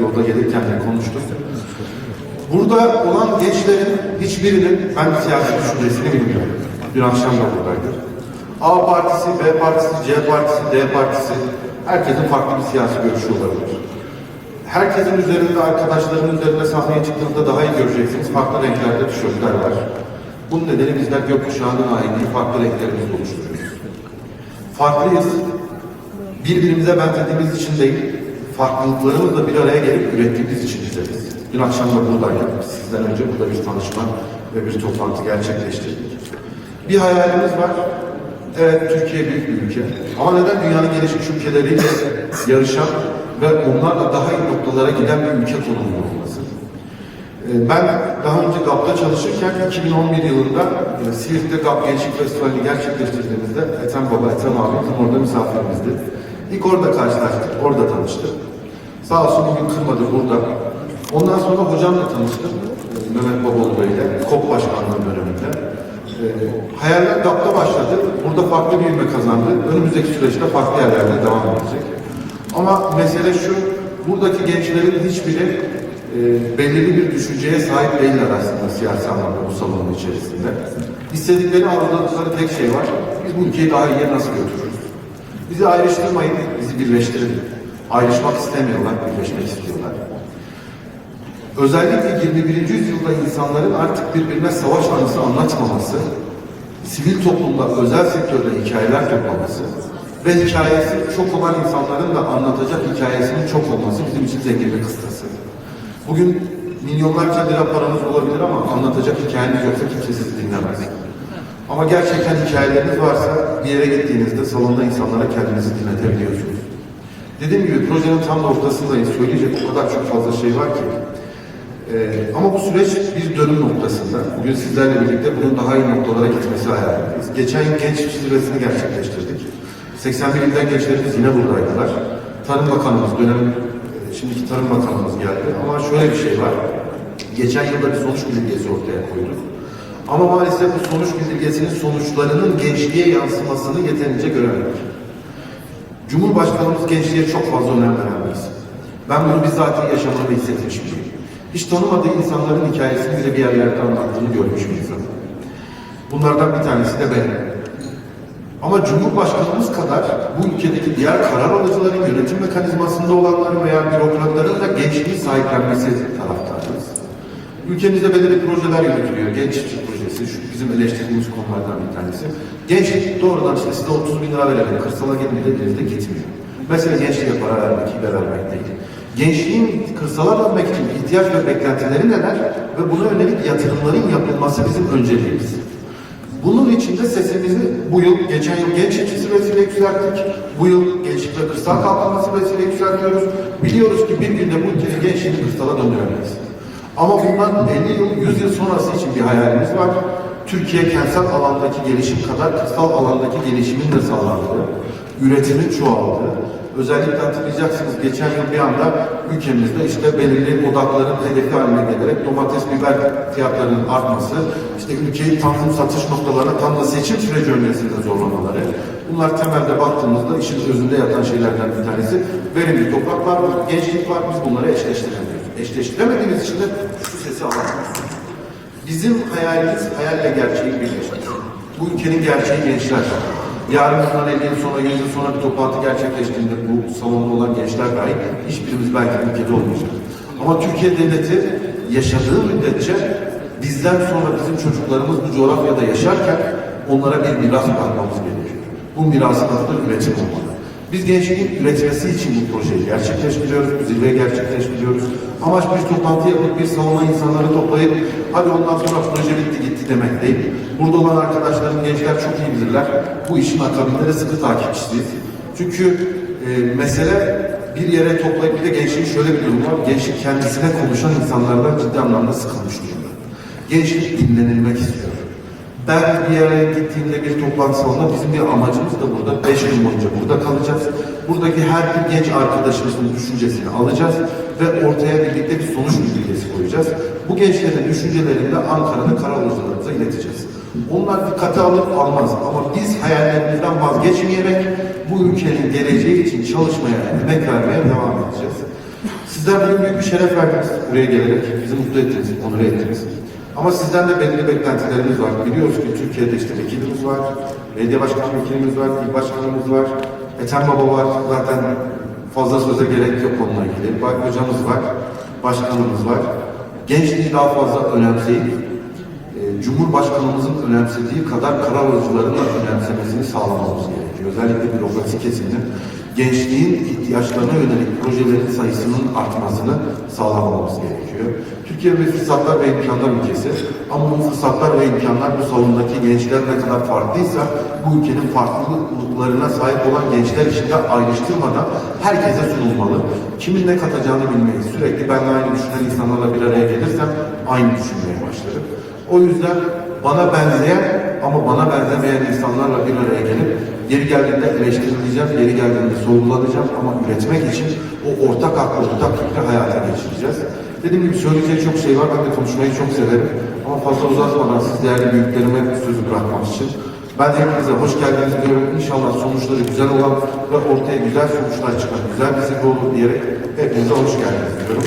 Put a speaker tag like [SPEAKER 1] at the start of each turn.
[SPEAKER 1] yolda gelirken de konuştuk. Burada olan gençlerin hiçbirinin ben siyasi düşüncesini bilmiyorum. Dün akşam da buradaydı. A partisi, B partisi, C partisi, D partisi herkesin farklı bir siyasi görüşü olabilir. Herkesin üzerinde, arkadaşların üzerinde sahneye çıktığınızda daha iyi göreceksiniz. Farklı renklerde tişörtler var. Bunun nedeni bizler gökkuşağının haini farklı renklerimizi oluşturuyoruz. Farklıyız. Birbirimize benzediğimiz için değil, farklılıklarımızla bir araya gelip ürettiğimiz için bizleriz. Dün akşam da buradaydık. Sizden önce burada bir tanışma ve bir toplantı gerçekleştirdik. Bir hayalimiz var. Evet, Türkiye büyük bir ülke. Ama neden dünyanın gelişmiş ülkeleriyle yarışan ve onlarla daha iyi noktalara giden bir ülke konumunda olması? Ee, Ben daha önce GAP'ta çalışırken 2011 yılında e, Siirt'te GAP Gençlik Festivali'ni gerçekleştirdiğimizde Ethem Baba, Ethem abi orada misafirimizdi. İlk orada karşılaştık, orada tanıştık. Sağ olsun bugün kırmadı burada. Ondan sonra hocamla tanıştım. Mehmet Babaoğlu ile, KOP Başkanlığı döneminde. E, hayaller GAP'ta başladı. Burada farklı bir ivme kazandı. Önümüzdeki süreçte farklı yerlerde devam edecek. Ama mesele şu, buradaki gençlerin hiçbiri e, belirli bir düşünceye sahip değiller aslında siyasi anlamda bu salonun içerisinde. İstedikleri arzuları tek şey var. Biz bu ülkeyi daha iyiye nasıl götürürüz? Bizi ayrıştırmayın, bizi birleştirin. Ayrışmak istemiyorlar, birleşmek istiyorlar. Özellikle 21. yüzyılda insanların artık birbirine savaş anısı anlatmaması, sivil toplumda özel sektörde hikayeler toplaması ve hikayesi çok olan insanların da anlatacak hikayesinin çok olması bizim için zenginlik kıstası. Bugün milyonlarca lira paranız olabilir ama anlatacak hikayeniz yoksa kimse sizi dinlemez. Ama gerçekten hikayeleriniz varsa bir yere gittiğinizde salonda insanlara kendinizi dinletebiliyorsunuz. Dediğim gibi projenin tam da ortasındayız. Söyleyecek o kadar çok fazla şey var ki. Ee, ama bu süreç bir dönüm noktasında. Bugün sizlerle birlikte bunun daha iyi noktalara gitmesi hayalindeyiz. Geçen genç zirvesini gerçekleştirdik. 81 ilden gençlerimiz yine buradaydılar. Tarım Bakanımız, dönem e, şimdiki Tarım Bakanımız geldi. Ama şöyle bir şey var. Geçen yılda bir sonuç bildirgesi ortaya koyduk. Ama maalesef bu sonuç bildirgesinin sonuçlarının gençliğe yansımasını yeterince göremedik. Cumhurbaşkanımız gençliğe çok fazla önem veren. Ben bunu bizzat yaşamını hissetmiş biriyim. Hiç tanımadığı insanların hikayesini bize bir yerlerde anlattığını görmüş insan. Bunlardan bir tanesi de benim. Ama Cumhurbaşkanımız kadar bu ülkedeki diğer karar alıcıların yönetim mekanizmasında olanların veya bürokratların da gençliği sahiplenmesi taraftarıyız. Ülkemizde belirli projeler yürütülüyor. Genç çiftçi projesi, şu bizim eleştirdiğimiz konulardan bir tanesi. Gençlik doğrudan işte size 30 bin lira verelim, kırsala gelin dediğinizde gitmiyor. Mesela gençliğe para vermek, hibe vermek değil. Gençliğin kırsala dönmek için ihtiyaç ve beklentileri neler ve buna yönelik yatırımların yapılması bizim önceliğimiz. Bunun için de sesimizi bu yıl, geçen yıl genç çiftçisi vesile yükselttik. Bu yıl gençlik ve kırsal kalkınması vesile yükseltiyoruz. Biliyoruz ki bir günde bu ülkenin gençliğini kırsala döndüremeyiz. Ama bundan 50 yıl, 100 yıl sonrası için bir hayalimiz var. Türkiye kentsel alandaki gelişim kadar kırsal alandaki gelişimin de sağlandığı, üretimin çoğaldığı, özellikle hatırlayacaksınız geçen yıl bir anda ülkemizde işte belirli odakların hedefi haline gelerek domates, biber fiyatlarının artması, işte ülkeyi tanzim satış noktalarına tam da seçim süreci öncesinde zorlamaları. Bunlar temelde baktığımızda işin özünde yatan şeylerden bir tanesi. Verimli topraklar var, gençlik var, biz bunları eşleştiremiyoruz. Eşleştiremediğimiz için de şu sesi alamıyoruz. Bizim hayalimiz hayalle gerçeği birleşmek. Bu ülkenin gerçeği gençler. Yarın bundan 50 yıl sonra, 100 yıl sonra bir toplantı gerçekleştiğinde bu salonda olan gençler dahi hiçbirimiz belki ülkede olmayacak. Ama Türkiye Devleti yaşadığı müddetçe bizden sonra bizim çocuklarımız bu coğrafyada yaşarken onlara bir miras bırakmamız gerekiyor. Bu mirasın adı üretim olmalı. Biz gençliğin üretmesi için bu projeyi gerçekleştiriyoruz, bu zirveyi gerçekleştiriyoruz. Amaç bir toplantı yapıp bir salona insanları toplayıp hadi ondan sonra proje bitti gitti demek değil. Burada olan arkadaşlarım, gençler çok iyi bilirler. Bu işin akabinde de sıkı takipçisiyiz. Çünkü e, mesele bir yere toplayıp bir de gençliğin şöyle bir durum var. Gençlik kendisine konuşan insanlardan ciddi anlamda sıkılmış durumda. Gençlik dinlenilmek istiyor. Ben bir yere gittiğimde bir toplantı salonunda bizim bir amacımız da burada. Beş gün boyunca burada kalacağız. Buradaki her bir genç arkadaşımızın düşüncesini alacağız ve ortaya birlikte bir sonuç bildirgesi koyacağız. Bu gençlerin düşüncelerini de Ankara'da karalıcılarımıza ileteceğiz. Onlar dikkate alır almaz ama biz hayallerimizden vazgeçmeyerek bu ülkenin geleceği için çalışmaya, emek vermeye devam edeceğiz. Sizler bugün büyük bir şeref verdiniz buraya gelerek. Bizi mutlu ettiniz, onur ettiniz. Ama sizden de belirli beklentilerimiz var. Biliyoruz ki Türkiye'de işte vekilimiz var, belediye başkan vekilimiz var, il başkanımız var, Ethem Baba var. Zaten fazla söze gerek yok onunla ilgili. Bak hocamız var, başkanımız var. Gençliği daha fazla önemseyip e, Cumhurbaşkanımızın önemsediği kadar karar alıcıların da önemsemesini sağlamamız gerekiyor. Özellikle bürokrasi kesiminin gençliğin ihtiyaçlarına yönelik projelerin sayısının artmasını sağlamamız gerekiyor. Türkiye bir fırsatlar ve imkanlar ülkesi ama bu fırsatlar ve imkanlar bu salondaki gençler ne kadar farklıysa bu ülkenin farklılıklarına sahip olan gençler içinde ayrıştırmadan herkese sunulmalı. Kimin ne katacağını bilmeyiz. Sürekli benimle aynı düşünen insanlarla bir araya gelirsem aynı düşünmeye başlarım. O yüzden bana benzeyen ama bana benzemeyen insanlarla bir araya gelip yeri geldiğinde eleştirileceğim, yeri geldiğinde sorgulanacağım ama üretmek için o ortak aklı, ortak fikri hayata geçireceğiz. Dediğim gibi söyleyeceği çok şey var. Ben de konuşmayı çok severim. Ama fazla uzatmadan siz değerli büyüklerime sözü bırakmak için ben hepinize hoş geldiniz diyorum. İnşallah sonuçları güzel olan ve ortaya güzel sonuçlar çıkan güzel bir zirve olur diyerek hepinize hoş geldiniz diyorum.